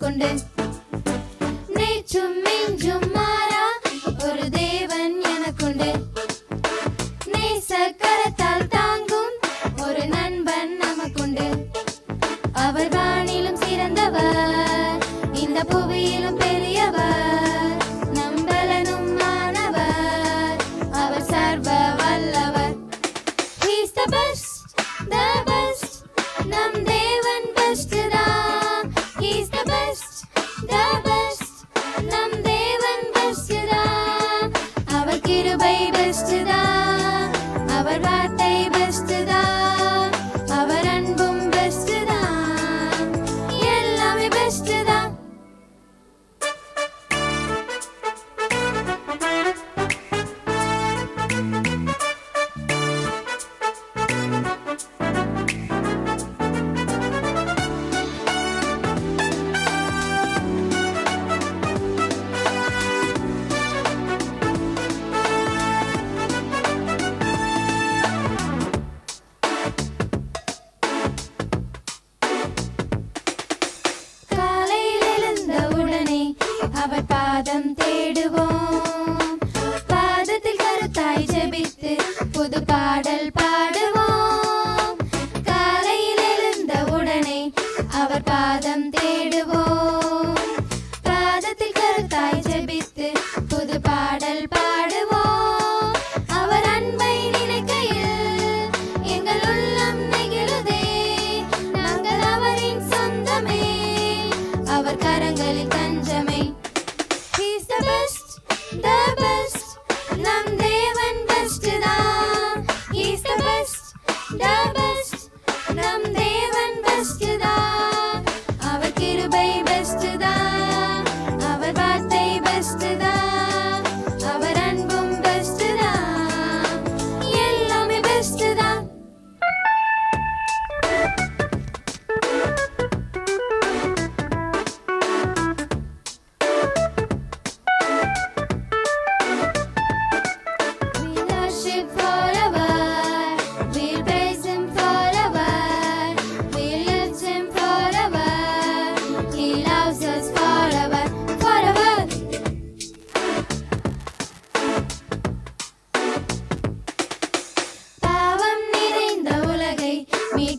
കൊണ്ട് നെയ്ച്ചും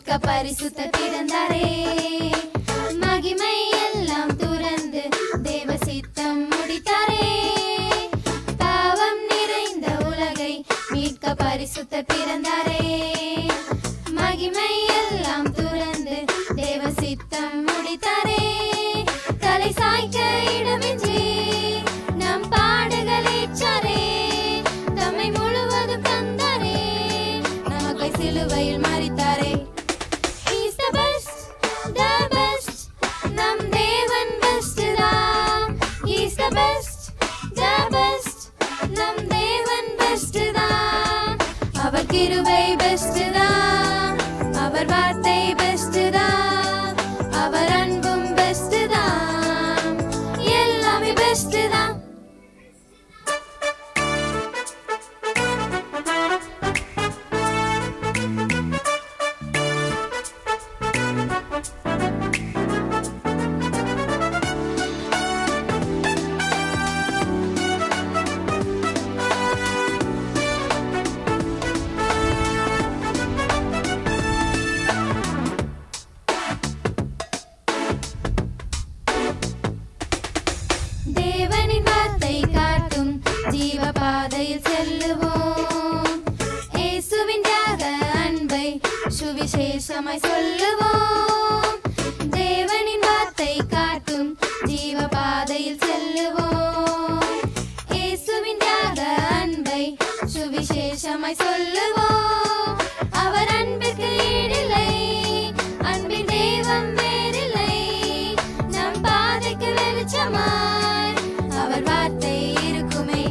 மீட்க பரிசுத்த பிறந்தாரே. மகிமை எல்லாம் துறந்து தேவ சித்தம் முடித்தாரே. பாவம் நிறைந்த உலகை மீட்க பரிசுத்த பிறந்தாரே. need a baby tonight. சொல்லுவோம். தேவனின் வார்த்தை காட்டும் ஜீவ பாதையில் செல்லுவோம். இயேசுவின் யாக அன்பை சுவிசேஷமாய் சொல்லுவோம். அவர் அன்புக்கு ஈடில்லை அன்பின் தெய்வம் வேறில்லை. நம் பாதைக்கு வெளிச்சமாய் அவர் வார்த்தை இருக்குமே.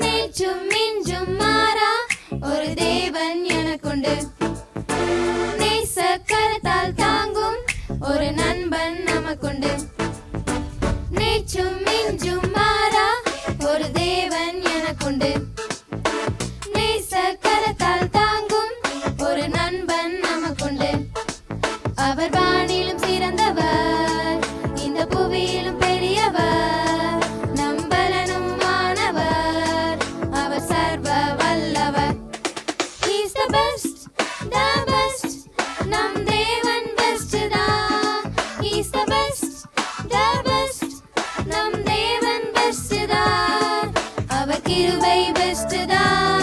நேற்றும் இன்றும் மாறா ஒரு தேவன் எனக்குண்டு. ஒரு நண்பன் நமக்குண்டு. நேச்சும் மிஞ்சும் மாறா ஒரு தேவன் எனக்குண்டு. நேச கரத்தால் தாங்கும் ஒரு நண்பன் நமக்குண்டு. அவர் வானிலும் சிறந்தவர் இந்த புவியிலும் பெரியவர் நம்பலனும் மாணவர் அவர் சர்வ வல்லவர். He's the best, the neighbors to thine.